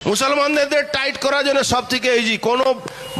মুসলমানদের টাইট করার জন্য সব থেকে ইজি কোনো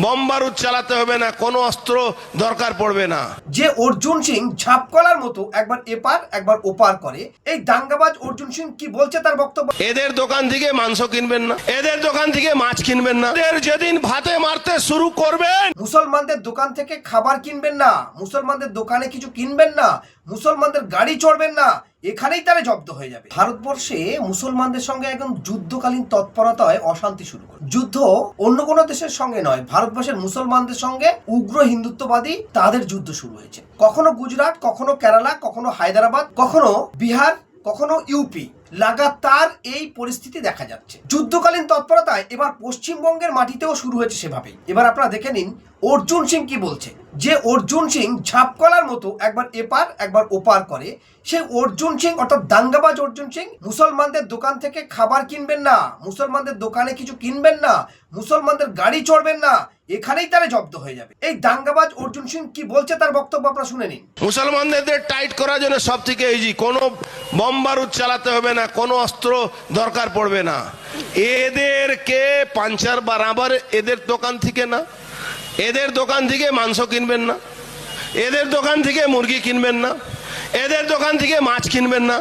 বম বারুদ চালাতে হবে না কোনো অস্ত্র দরকার পড়বে না। যে অর্জুন সিং ঝাপকলার মতো একবার এপার একবার ওপার করে এই দাঙ্গাবাজ অর্জুন সিং কি বলছে তার বক্তব্য? এদের দোকান থেকে মাংস কিনবেন না এদের দোকান থেকে মাছ কিনবেন না এদের যেদিন ভাতে মারতে শুরু করবেন। মুসলমানদের দোকান থেকে খাবার কিনবেন না মুসলমানদের দোকানে কিছু কিনবেন না মুসলমানদের গাড়ি চড়বেন না, এখানেই তারা জব্দ হয়ে যাবে। ভারতবর্ষে মুসলমানদের সঙ্গে একদম যুদ্ধকালীন তৎপরতায় অশান্তি শুরু করে। যুদ্ধ অন্য কোনো দেশের সঙ্গে নয়, ভারতবর্ষের মুসলমানদের সঙ্গে উগ্র হিন্দুত্ববাদী তাদের যুদ্ধ শুরু হয়েছে। কখনো গুজরাট, কখনো কেরালা, কখনো হায়দ্রাবাদ, কখনো বিহার, কখনো ইউপি লাগাতার এই পরিস্থিতি দেখা যাচ্ছে। যুদ্ধকালীন তৎপরতায় এবার পশ্চিমবঙ্গের মাটিতেও শুরু হয়েছে সেভাবেই। এবার আপনারা দেখে নিন অর্জুন সিং কি বলছে? যে অর্জুন সিং ঝাপকলার মতো একবার এপার, একবার ওপার করে সেই অর্জুন সিং অর্থাৎ দাঙ্গাবাজ অর্জুন সিং মুসলমানদের দোকান থেকে খাবার কিনবেন না, মুসলমানদের দোকানে কিছু কিনবেন না, মুসলমানদের গাড়ি চড়বেন না, এখানেই তারা জব্দ হয়ে যাবে। এই দাঙ্গাবাজ অর্জুন সিং কি বলছে তার বক্তব্য আপনারা শুনে নিন। মুসলমানদের টাইট করার জন্য সব থেকে ইজি কোনো বম বারুদ চালাতে হবে না, কোনো অস্ত্র দরকার পড়বে না। এদেরকে পাঞ্চার বরাবর এদের দোকান থেকে না। এদের দোকান থেকে মাংস কিনবেন না। এদের দোকান থেকে মুরগি কিনবেন না। এদের দোকান থেকে মাছ কিনবেন না।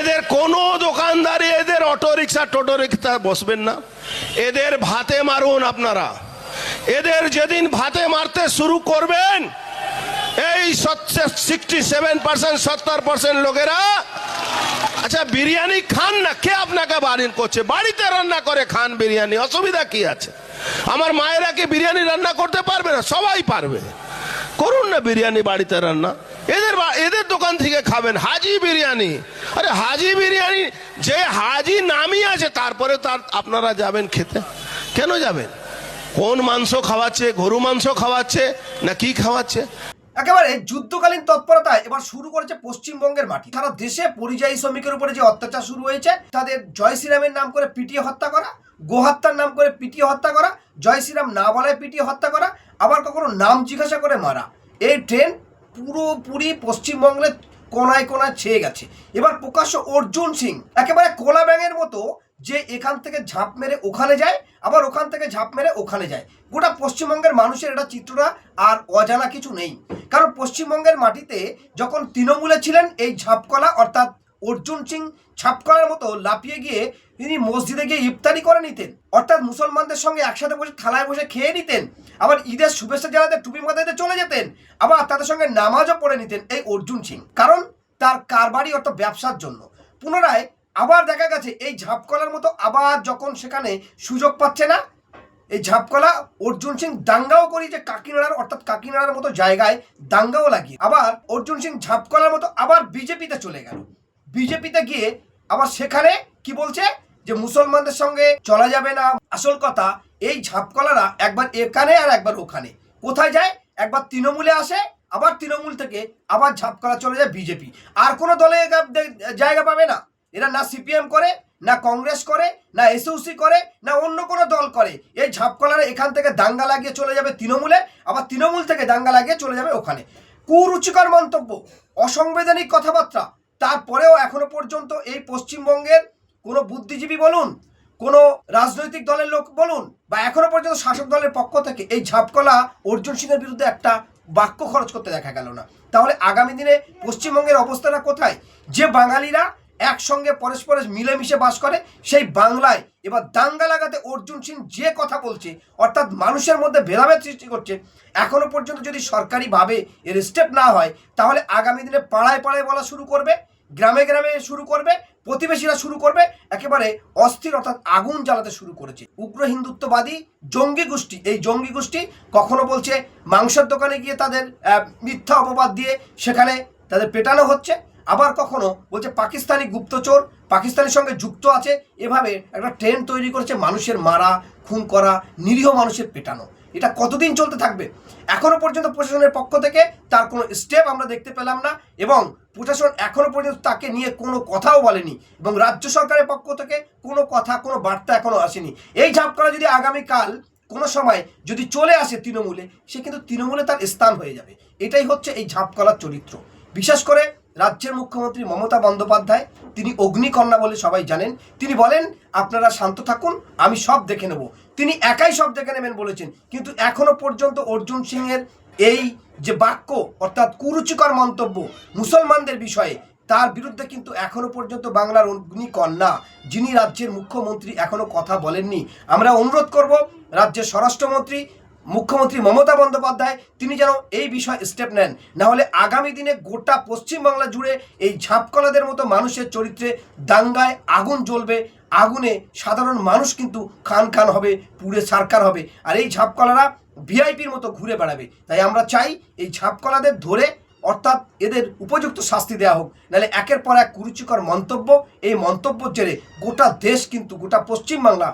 এদের কোনো দোকানদারি এদের অটো রিক্সা টোটো রিক্সা বসবেন না। এদের ভাতে মারুন আপনারা। এদের যেদিন ভাতে মারতে শুরু করবেন, এই সিক্সটি সেভেন পার্সেন্ট সত্তর পার্সেন্ট লোকেরা আচ্ছা বিরিয়ানি খান না, কে আপনাকে বাড়ির করছে? বাড়িতে রান্না করে খান বিরিয়ানি, অসুবিধা কি আছে? আমার মায়েরা কি বিরিয়ানি রান্না করতে পারবে না? সবাই পারবে। করুন না বিরিয়ানি বাড়িতে রান্না। এদের এদের দোকান থেকে খাবেন হাজি বিরিয়ানি। আরে হাজি বিরিয়ানি, যে হাজি নামই আছে, তারপরে তার আপনারা যাবেন খেতে? কেন যাবেন? কোন মাংস খাওয়াচ্ছে, গরু মাংস খাওয়াচ্ছে, না কি খাওয়াচ্ছে? একেবারে যুদ্ধকালীন তৎপরতায় এবার শুরু করেছে পশ্চিমবঙ্গের মাটি। সারা দেশে পরিযায়ী শ্রমিকের উপরে যে অত্যাচার শুরু হয়েছে, তাদের জয় শ্রীরামের নাম করে পিটিয়ে হত্যা করা গোহত্যার নাম করে পিটিয়ে হত্যা করা, জয় শ্রীরাম না বলায় পিটিয়ে হত্যা করা, আবার কখনো নাম জিজ্ঞাসা করে মারা। এই ট্রেন পুরোপুরি পশ্চিমবঙ্গের কোনায় কোনায় ছেয়ে গেছে। এবার প্রকাশ্য অর্জুন সিং, একেবারে কোলা ব্যাঙের মতো যে এখান থেকে ঝাঁপ মেরে ওখানে যায়, আবার ওখান থেকে ঝাঁপ মেরে ওখানে যায়। গোটা পশ্চিমবঙ্গের মানুষের এটা চিত্রটা আর অজানা কিছু নেই। কারণ পশ্চিমবঙ্গের মাটিতে যখন তৃণমূলে ছিলেন, এই ঝাপকলা অর্থাৎ অর্জুন সিং ছাপকলার মতো লাফিয়ে গিয়ে তিনি মসজিদে গিয়ে ইফতারি করে নিতেন। অর্থাৎ মুসলমানদের সঙ্গে একসাথে বসে, থালায় বসে খেয়ে নিতেন। আবার ঈদের শুভেচ্ছা জানাতে টুপি দিয়ে চলে যেতেন। আবার তাদের সঙ্গে নামাজও পড়ে নিতেন এই অর্জুন সিং। কারণ তার কারবারি অর্থাৎ ব্যবসার জন্য। পুনরায় আবার দেখা গেছে, এই ঝাপকলার মতো আবার যখন সেখানে সুযোগ পাচ্ছে না, এই ঝাপকলা অর্জুন সিং দাঙ্গাও করিয়েছে কাকিনাড়ার, অর্থাৎ কাকিনাড়ার মতো জায়গায় দাঙ্গাও লাগিয়ে। আবার অর্জুন সিং ঝাপকলার মতো আবার বিজেপিতে চলে গেল। বিজেপিতে গিয়ে আবার সেখানে কি বলছে? যে মুসলমানদের সঙ্গে চলা যাবে না, আসল কথা, এই ঝাপকলারা একবার এখানে আর একবার ওখানে। কোথায় যায়? একবার তৃণমূলে আসে, আবার তৃণমূল থেকে আবার ঝাপকলা চলে যায় বিজেপি। আর কোনো দলে জায়গা পাবে না। এরা না সিপিএম করে, না কংগ্রেস করে, না এসইউসি করে, না অন্য কোনো দল করে। এই ঝাপকলারা এখান থেকে দাঙ্গা লাগিয়ে চলে যাবে তৃণমূলে, আবার তৃণমূল থেকে দাঙ্গা লাগিয়ে চলে যাবে ওখানে। কুরুচিকর মন্তব্য অসংবেদনিক কথাবার্তা। তারপরেও এখনও পর্যন্ত এই পশ্চিমবঙ্গের কোনো বুদ্ধিজীবী বলুন, কোনো রাজনৈতিক দলের লোক বলুন, বা এখনও পর্যন্ত শাসক দলের পক্ষ থেকে এই ঝাপকলা অর্জুন সিংয়ের বিরুদ্ধে একটা বাক্য খরচ করতে দেখা গেল না। তাহলে আগামী দিনে পশ্চিমবঙ্গের অবস্থাটা কোথায়? যে বাঙালিরা একসঙ্গে পরস্পরের মিলেমিশে বাস করে সেই বাংলায়। এবার দাঙ্গা লাগাতে অর্জুন সিং যে কথা বলছে, অর্থাৎ মানুষের মধ্যে ভেদাভেদ সৃষ্টি করছে, এখনও পর্যন্ত যদি সরকারিভাবে এর স্টেপ না হয়, তাহলে আগামী দিনে পাড়ায় পাড়ায় বলা শুরু করবে, গ্রামে গ্রামে শুরু করবে, প্রতিবেশীরা শুরু করবে, একেবারে অস্থির অর্থাৎ আগুন জ্বালাতে শুরু করেছে। উগ্র হিন্দুত্ববাদী জঙ্গি গোষ্ঠী, এই জঙ্গি গোষ্ঠী কখনো বলছে মাংসের দোকানে গিয়ে তাদের মিথ্যা অপবাদ দিয়ে সেখানে তাদের পেটানো হচ্ছে। আবার কখনো বলছে পাকিস্তানি গুপ্তচর, পাকিস্তানের সঙ্গে যুক্ত আছে, এভাবে একটা ট্রেন তৈরি করেছে মানুষের মারা, খুন করা, নিরীহ মানুষের পেটানো। এটা কতদিন চলতে থাকবে? এখনও পর্যন্ত প্রশাসনের পক্ষ থেকে তার কোনো স্টেপ আমরা দেখতে পেলাম না এবং প্রশাসন এখনও পর্যন্ত তাকে নিয়ে কোনো কথাও বলেনি এবং রাজ্য সরকারের পক্ষ থেকে কোনো কথা, কোনো বার্তা এখনও আসেনি। এই ঝাপকড়া যদি আগামীকাল কোনো সময় যদি চলে আসে তৃণমূলে, সে কিন্তু তৃণমূলে তার স্থান হয়ে যাবে। এটাই হচ্ছে এই ঝাপকলার চরিত্র। বিশেষ করে রাজ্যের মুখ্যমন্ত্রী মমতা বন্দ্যোপাধ্যায়, তিনি অগ্নিকন্যা বলে সবাই জানেন। তিনি বলেন, আপনারা শান্ত থাকুন, আমি সব দেখে নেব। তিনি একাই সব দেখে নেবেন বলেছেন। কিন্তু এখনও পর্যন্ত অর্জুন সিংয়ের এই যে বাক্য, অর্থাৎ কুরুচিকর মন্তব্য মুসলমানদের বিষয়ে, তার বিরুদ্ধে কিন্তু এখনও পর্যন্ত বাংলার অগ্নিকন্যা, যিনি রাজ্যের মুখ্যমন্ত্রী, এখনও কথা বলেননি। আমরা অনুরোধ করব, রাজ্যের স্বরাষ্ট্রমন্ত্রী মুখ্যমন্ত্রী মমতা বন্দ্যোপাধ্যায়, তিনি যেন এই বিষয়ে স্টেপ নেন। না হলে আগামী দিনে গোটা পশ্চিমবাংলা জুড়ে এই ঝাপকলাদের মতো মানুষের চরিত্রে দাঙ্গায় আগুন জ্বলবে। আগুনে সাধারণ মানুষ কিন্তু খান খান হবে, পুড়ে সারকার হবে। আর এই ঝাপকলারা ভিআইপির মতো ঘুরে বেড়াবে। তাই আমরা চাই এই ঝাপকলাদের ধরে, অর্থাৎ এদের উপযুক্ত শাস্তি দেওয়া হোক। নাহলে একের পর এক কুরুচিকর মন্তব্য, এই মন্তব্যের জেরে গোটা দেশ কিন্তু, গোটা পশ্চিমবাংলা